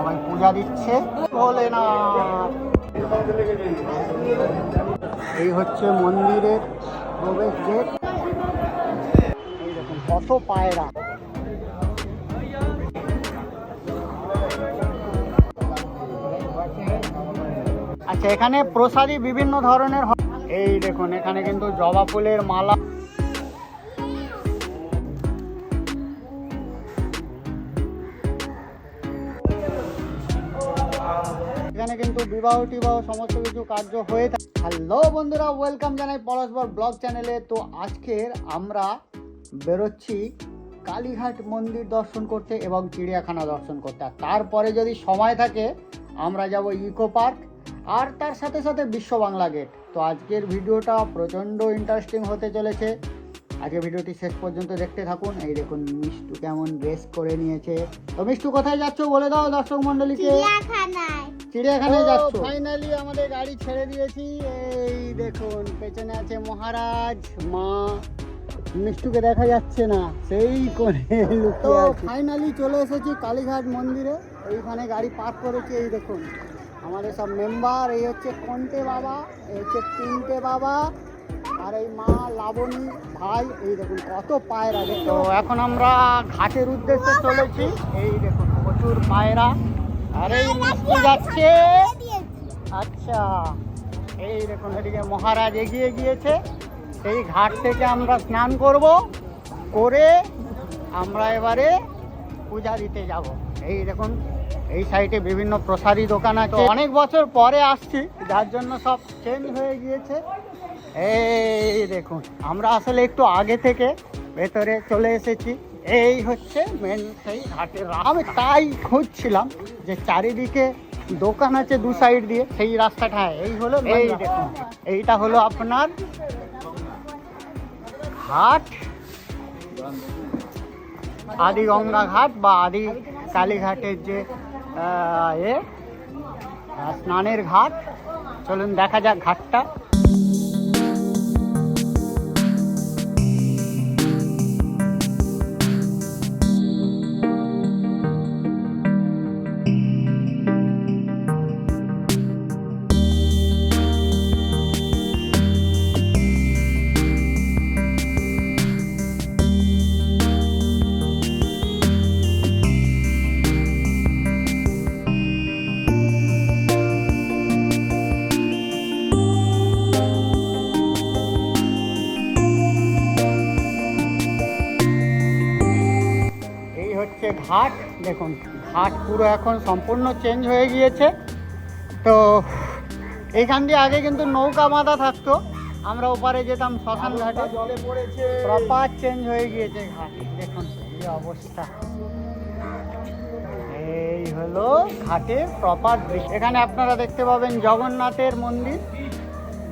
সবাই পূজা দিচ্ছে। এই হচ্ছে মন্দিরের প্রবেশ গেট। কত পায়রা। আচ্ছা এখানে প্রসাদী বিভিন্ন ধরনের। এই দেখুন, এখানে কিন্তু জবা ফুলের মালা এখানে কিন্তু বিবাহ টিবাহ সমস্ত কিছু কার্য হয়ে থাকে। হ্যালো বন্ধুরা ওয়েলকাম জানাই পরস্পর ব্লগ চ্যানেলে তো আজকের আমরা বেরোচ্ছি কালীঘাট মন্দির দর্শন করতে এবং চিড়িয়াখানা দর্শন করতে। আর তারপরে যদি সময় থাকে, আমরা যাব ইকো পার্ক আর তার সাথে সাথে বিশ্ব বাংলা গেট। তো আজকের ভিডিওটা প্রচণ্ড ইন্টারেস্টিং হতে চলেছে। আজকে ভিডিওটি শেষ পর্যন্ত দেখতে থাকুন। এই দেখুন, মিষ্টু কেমন ড্রেস করে নিয়েছে। তো মিষ্টু, কোথায় যাচ্ছ? বলে দাও দর্শক মন্ডলীকে চিড়িয়াখানায়। চিড়িয়াখানায় যাচ্ছ? ফাইনালি আমাদের গাড়ি ছেড়ে দিয়েছি। এই দেখুন পেছনে আছে মহারাজ মা। মিষ্টুকে দেখা যাচ্ছে না সেই করে তো ফাইনালি চলে এসেছি কালীঘাট মন্দিরে। এইখানে গাড়ি পার্ক করেছি এই দেখুন। আমাদের সব মেম্বার এই হচ্ছে কন্টে বাবা এই হচ্ছে তিনটে বাবা আর এই মা লাবণী ভাই এই দেখুন কত পায়রা। তো এখন আমরা ঘাটের উদ্দেশ্যে চলেছি। এই দেখুন প্রচুর পায়রা। আর মিষ্টি যাচ্ছে। আচ্ছা এই দেখুন এদিকে মহারাজ এগিয়ে গিয়েছে। সেই ঘাট থেকে আমরা স্নান করব করে আমরা এবারে পূজা দিতে যাব। এই দেখুন এই সাইডে বিভিন্ন প্রসাদী দোকান আছে। অনেক বছর পরে আসছি যার জন্য সব চেঞ্জ হয়ে গিয়েছে। এই দেখুন আমরা আসলে একটু আগে থেকে ভেতরে চলে এসেছি। এই হচ্ছে মেন সেই ঘাটের আমি তাই খুঁজছিলাম যে চারিদিকে দোকান আছে দু সাইড দিয়ে সেই রাস্তাটা এই হলো এই দেখুন। এইটা হলো আপনার ঘাট। আদি গঙ্গা ঘাট বা আদি কালীঘাটের যে এ স্নানের ঘাট। চলুন দেখা যাক ঘাটটা। ঘাট দেখুন ঘাট পুরো এখন সম্পূর্ণ চেঞ্জ হয়ে গিয়েছে। তো এইখান দিয়ে আগে কিন্তু নৌকা বাঁধা থাকতো। আমরা ওপারে যেতাম শ্মশান ঘাটে। জলে পড়েছে। প্রপার চেঞ্জ হয়ে গিয়েছে ঘাট। দেখুন কি অবস্থা। এই হলো ঘাটের প্রপার দৃশ্য। এখানে আপনারা দেখতে পাবেন জগন্নাথের মন্দির।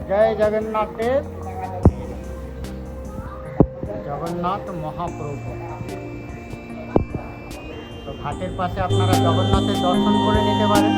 জয় জগন্নাথের। জগন্নাথ মহাপ্রভু। ঘাটের পাশে আপনারা জগন্নাথের দর্শন করে নিতে পারেন।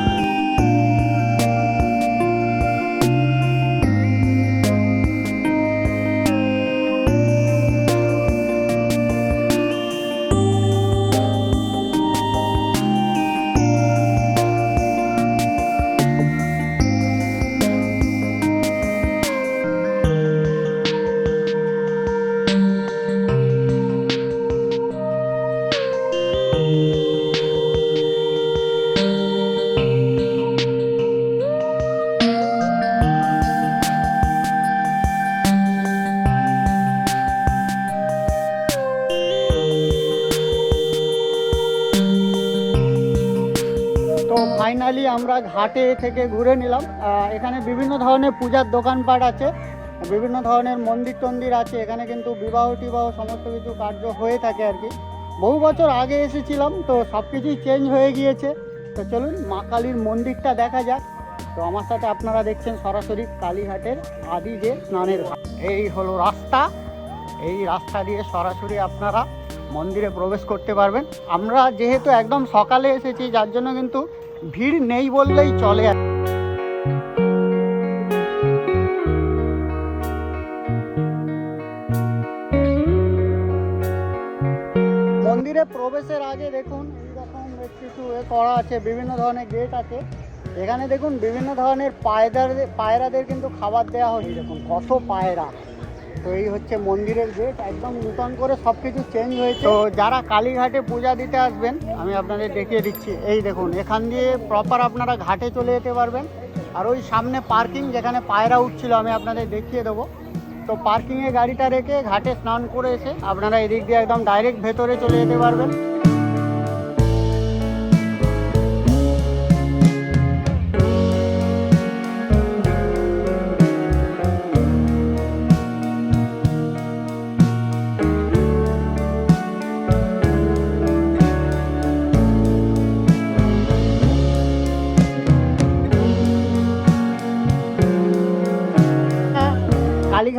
আমরা ঘাটে থেকে ঘুরে নিলাম। এখানে বিভিন্ন ধরনের পূজার দোকানপাট আছে, বিভিন্ন ধরনের মন্দির টন্দির আছে, এখানে কিন্তু বিবাহ টিবাহ সমস্ত কিছু কার্য হয়ে থাকে আর কি। বহু বছর আগে এসেছিলাম, তো সব কিছুই চেঞ্জ হয়ে গিয়েছে। তো চলুন, মা কালীর মন্দিরটা দেখা যাক। তো আমার সাথে আপনারা দেখছেন সরাসরি কালীঘাটের আদি যে স্নানের ঘাট। এই হলো রাস্তা। এই রাস্তা দিয়ে সরাসরি আপনারা মন্দিরে প্রবেশ করতে পারবেন। আমরা যেহেতু একদম সকালে এসেছি, যার জন্য কিন্তু ভিড় নেই বললেই চলে। মন্দিরে প্রবেশের আগে দেখুন, এইরকম কিছু এ করা আছে, বিভিন্ন ধরনের গেট আছে। এখানে দেখুন, বিভিন্ন ধরনের পায়রাদের পায়রাদের কিন্তু খাবার দেওয়া হচ্ছে দেখুন কত পায়রা। তো এই হচ্ছে মন্দিরের গেট একদম নূতন করে সব কিছু চেঞ্জ হয়েছে। তো যারা কালীঘাটে পূজা দিতে আসবেন, আমি আপনাদের দেখিয়ে দিচ্ছি। এই দেখুন, এখান দিয়ে প্রপার আপনারা ঘাটে চলে যেতে পারবেন। আর ওই সামনে পার্কিং যেখানে পায়রা উঠছিল, আমি আপনাদের দেখিয়ে দেবো। তো পার্কিংয়ে গাড়িটা রেখে ঘাটে স্নান করে এসে আপনারা এদিক দিয়ে একদম ডাইরেক্ট ভেতরে চলে যেতে পারবেন।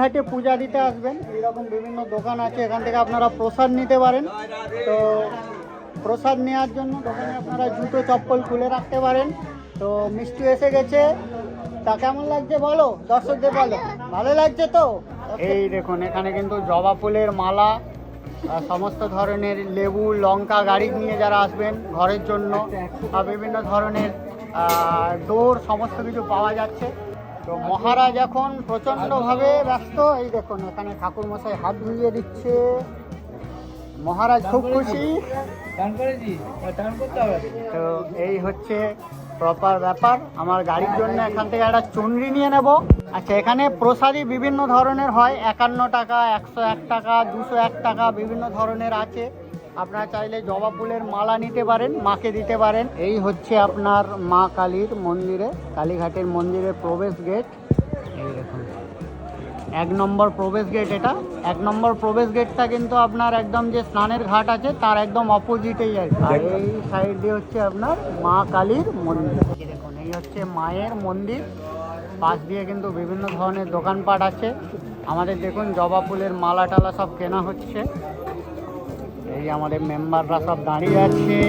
কালীঘাটে পূজা দিতে আসবেন। এইরকম বিভিন্ন দোকান আছে, এখান থেকে আপনারা প্রসাদ নিতে পারেন। তো প্রসাদ নেওয়ার জন্য দোকানে আপনারা জুতো, চপ্পল খুলে রাখতে পারেন। তো মিষ্টি এসে গেছে। তা কেমন লাগছে বলো? দর্শকদের বলো। ভালো লাগছে তো? এই দেখুন, এখানে কিন্তু জবা ফুলের মালা সমস্ত ধরনের লেবু, লঙ্কা গাড়ি নিয়ে যারা আসবেন ঘরের জন্য বিভিন্ন ধরনের দৌড় সমস্ত কিছু পাওয়া যাচ্ছে। তো মহারাজ এখন প্রচণ্ডভাবে ব্যস্ত। এই দেখুন এখানে ঠাকুর মশাই হাত ধুইয়ে দিচ্ছে। মহারাজ খুব খুশি। তো এই হচ্ছে প্রপার ব্যাপার। আমার গাড়ির জন্য এখান থেকে একটা চুনরি নিয়ে নেব। আচ্ছা এখানে প্রসাদী বিভিন্ন ধরনের হয়। একান্ন টাকা একশো এক টাকা দুশো এক টাকা বিভিন্ন ধরনের আছে। আপনারা চাইলে জবা ফুলের মালা নিতে পারেন, মাকে দিতে পারেন। এই হচ্ছে আপনার মা কালীর মন্দিরে, কালীঘাটের মন্দিরের প্রবেশ গেট এই দেখুন। এক নম্বর প্রবেশ গেট এটা। এক নম্বর প্রবেশ গেটটা কিন্তু আপনার একদম যে স্নানের ঘাট আছে, তার একদম অপোজিটেই আর। আর এই সাইড হচ্ছে আপনার মা কালীর মন্দির। দেখুন, এই হচ্ছে মায়ের মন্দির। পাশ দিয়ে কিন্তু বিভিন্ন ধরনের দোকানপাট আছে। আমাদের দেখুন জবা ফুলের মালা টালা সব কেনা হচ্ছে। এই আমাদের মেম্বাররা সব দাঁড়িয়ে আছে।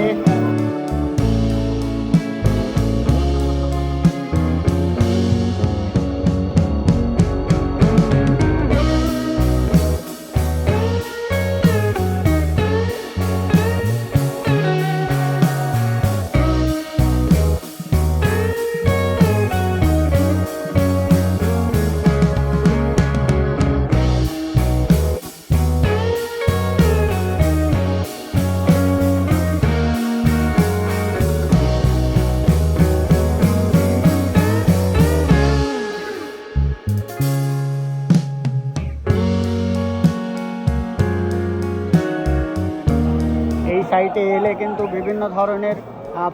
এই এলে কিন্তু বিভিন্ন ধরনের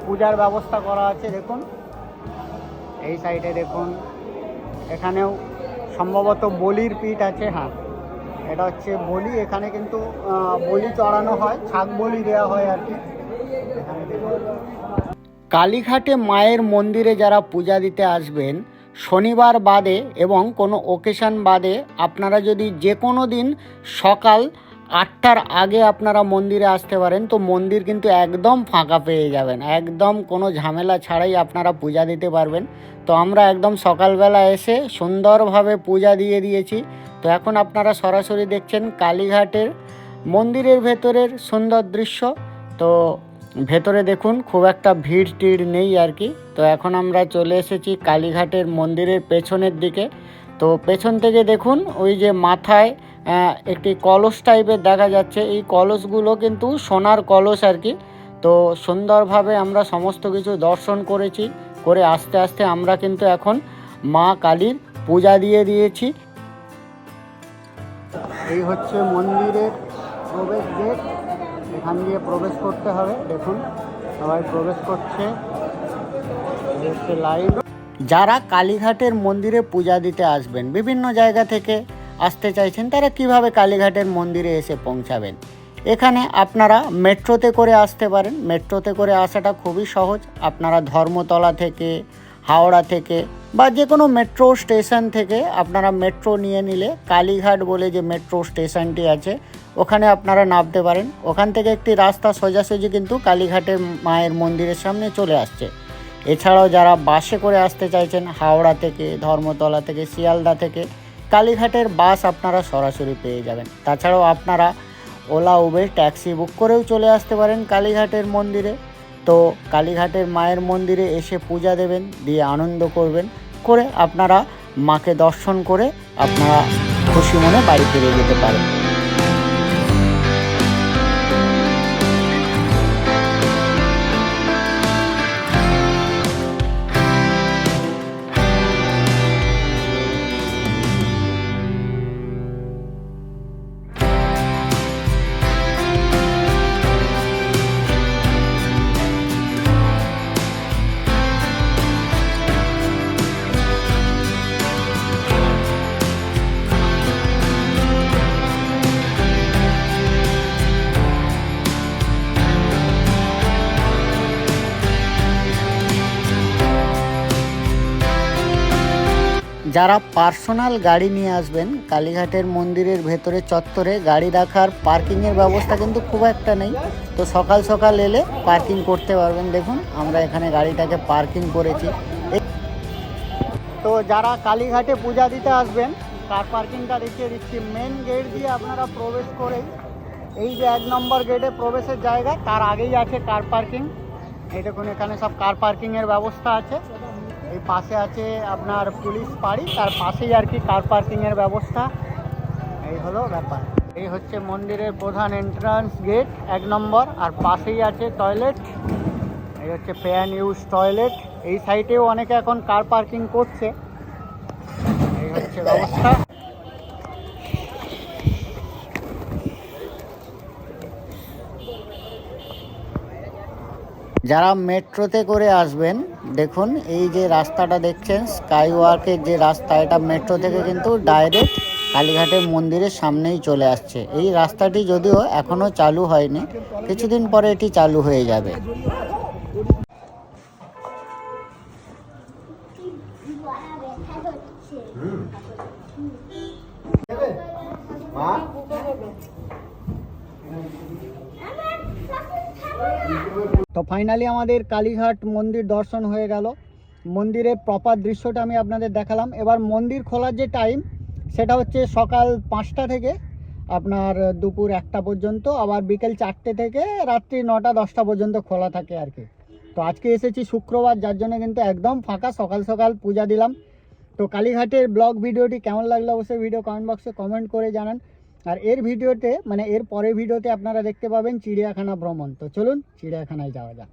পূজার ব্যবস্থা করা আছে, দেখুন। এই সাইডে দেখুন, এখানেও সম্ভবত বলির পিঠ আছে হ্যাঁ। এটা হচ্ছে বলি, এখানে কিন্তু বলি চড়ানো হয় ছাগ বলি দেওয়া হয় আর কি। এখানে কালীঘাটে মায়ের মন্দিরে যারা পূজা দিতে আসবেন, শনিবার বাদে এবং কোনো ওকেশন বাদে আপনারা যদি যে কোনো দিন সকাল আটটার আগে আপনারা মন্দিরে আসতে পারেন, তো মন্দির কিন্তু একদম ফাঁকা পেয়ে যাবেন। একদম কোনো ঝামেলা ছাড়াই আপনারা পূজা দিতে পারবেন। তো আমরা একদম সকালবেলা এসে সুন্দরভাবে পূজা দিয়ে দিয়েছি। তো এখন আপনারা সরাসরি দেখছেন কালীঘাটের মন্দিরের ভেতরের সুন্দর দৃশ্য। তো ভেতরে দেখুন, খুব একটা ভিড় টিড় নেই আর কি। তো এখন আমরা চলে এসেছি কালীঘাটের মন্দিরের পেছনের দিকে। তো পেছন থেকে দেখুন, ওই যে মাথায় একটি কলস টাইপের দেখা যাচ্ছে। এই কলসগুলো কিন্তু সোনার কলস আর কি। তো সুন্দরভাবে আমরা সমস্ত কিছু দর্শন করেছি করে আস্তে আস্তে আমরা কিন্তু এখন মা কালীর পূজা দিয়ে দিয়েছি। এই হচ্ছে মন্দিরের প্রবেশ গেট। এখান দিয়ে প্রবেশ করতে হবে দেখুন সবাই প্রবেশ করছে। লাইন। যারা কালীঘাটের মন্দিরে পূজা দিতে আসবেন বিভিন্ন জায়গা থেকে আসতে চাইছেন, তারা কীভাবে কালীঘাটের মন্দিরে এসে পৌঁছাবেন? এখানে আপনারা মেট্রোতে করে আসতে পারেন। মেট্রোতে করে আসাটা খুবই সহজ। আপনারা ধর্মতলা থেকে, হাওড়া থেকে বা যে কোনো মেট্রো স্টেশন থেকে আপনারা মেট্রো নিয়ে নিলে কালীঘাট বলে যে মেট্রো স্টেশনটি আছে, ওখানে আপনারা নামতে পারেন। ওখান থেকে একটি রাস্তা সোজাসুজি কিন্তু কালীঘাটের মায়ের মন্দিরের সামনে চলে আসছে। এছাড়াও যারা বাসে করে আসতে চাইছেন, হাওড়া থেকে, ধর্মতলা থেকে, শিয়ালদা থেকে কালীঘাটের বাস আপনারা সরাসরি পেয়ে যাবেন। তাছাড়াও আপনারা ওলা, উবের ট্যাক্সি বুক করেও চলে আসতে পারেন কালীঘাটের মন্দিরে। তো কালীঘাটের মায়ের মন্দিরে এসে পূজা দেবেন, দিয়ে আনন্দ করবেন, করে আপনারা মাকে দর্শন করে আপনারা খুশি মনে বাড়ি ফিরে যেতে পারেন। যারা পার্সোনাল গাড়ি নিয়ে আসবেন, কালীঘাটের মন্দিরের ভেতরে চত্বরে গাড়ি রাখার পার্কিংয়ের ব্যবস্থা কিন্তু খুব একটা নেই। তো সকাল সকাল এলে পার্কিং করতে পারবেন। দেখুন, আমরা এখানে গাড়িটাকে পার্কিং করেছি। তো যারা কালীঘাটে পূজা দিতে আসবেন কার পার্কিংটা দেখিয়ে দিচ্ছি। মেন গেট দিয়ে আপনারা প্রবেশ করেই এই যে এক নম্বর গেটে প্রবেশের জায়গা, তার আগেই আছে কার পার্কিং এই দেখুন, এখানে সব কার পার্কিংয়ের ব্যবস্থা আছে। এই পাশে আছে আপনার পুলিশ পাড়ি তার পাশেই আর কি কার পার্কিংয়ের ব্যবস্থা। এই হলো ব্যাপার। এই হচ্ছে মন্দিরের প্রধান এন্ট্রান্স গেট এক নম্বর, আর পাশেই আছে টয়লেট এই হচ্ছে প্যান ইউজ টয়লেট এই সাইডেও অনেকে এখন কার পার্কিং করছে। এই হচ্ছে ব্যবস্থা। যারা মেট্রোতে করে আসবেন, দেখুন এই যে রাস্তাটা দেখছেন স্কাই ওয়ার্কের যে রাস্তা, এটা মেট্রো থেকে কিন্তু ডাইরেক্ট কালীঘাটের মন্দিরের সামনেই চলে আসছে। এই রাস্তাটি যদিও এখনও চালু হয়নি, কিছুদিন পরে এটি চালু হয়ে যাবে। তো ফাইনালি আমাদের কালীঘাট মন্দির দর্শন হয়ে গেল। মন্দিরের প্রপার দৃশ্যটা আমি আপনাদের দেখালাম। এবার মন্দির খোলার যে টাইম সেটা হচ্ছে সকাল পাঁচটা থেকে আপনার দুপুর একটা পর্যন্ত, আবার বিকেল চারটে থেকে রাত্রি নটা, দশটা পর্যন্ত খোলা থাকে আর কি। তো আজকে এসেছি শুক্রবার, যার জন্য কিন্তু একদম ফাঁকা, সকাল সকাল পূজা দিলাম। তো কালীঘাটের ব্লগ ভিডিওটি কেমন লাগল অবশ্যই ভিডিও কমেন্ট বক্সে কমেন্ট করে জানান। আর এর ভিডিওতে মানে এর পরের ভিডিওতে আপনারা দেখতে পাবেন চিড়িয়াখানা ভ্রমণ। তো চলুন, চিড়িয়াখানায় যাওয়া যাক।